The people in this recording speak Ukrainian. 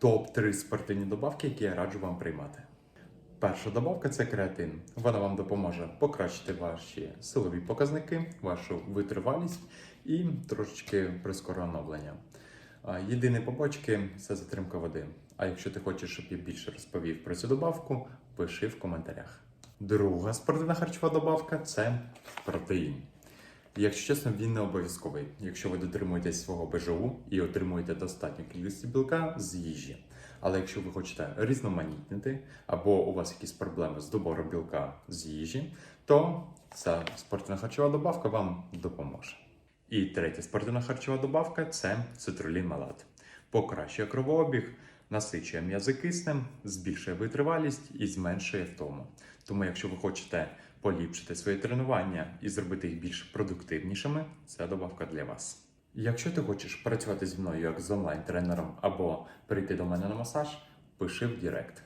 топ-3 спортивні добавки, які я раджу вам приймати. Перша добавка це креатин. Вона вам допоможе покращити ваші силові показники, вашу витривалість і трошечки прискоро оновлення. Єдині побочки це затримка води. А якщо ти хочеш, щоб я більше розповів про цю добавку, пиши в коментарях. Друга спортивна харчова добавка це протеїн. Якщо чесно, він не обов'язковий, якщо ви дотримуєтесь свого БЖУ і отримуєте достатню кількість білка з їжі. Але якщо ви хочете різноманітнити або у вас якісь проблеми з добором білка з їжі, то ця спортивна харчова добавка вам допоможе. І третя спортивна харчова добавка це цитрулін малат. Покращує кровообіг, насичує м'язи киснем, збільшує витривалість і зменшує втому. Тому, якщо ви хочете поліпшити свої тренування і зробити їх більш продуктивнішими, це добавка для вас. Якщо ти хочеш працювати зі мною як з онлайн-тренером або прийти до мене на масаж, пиши в Директ.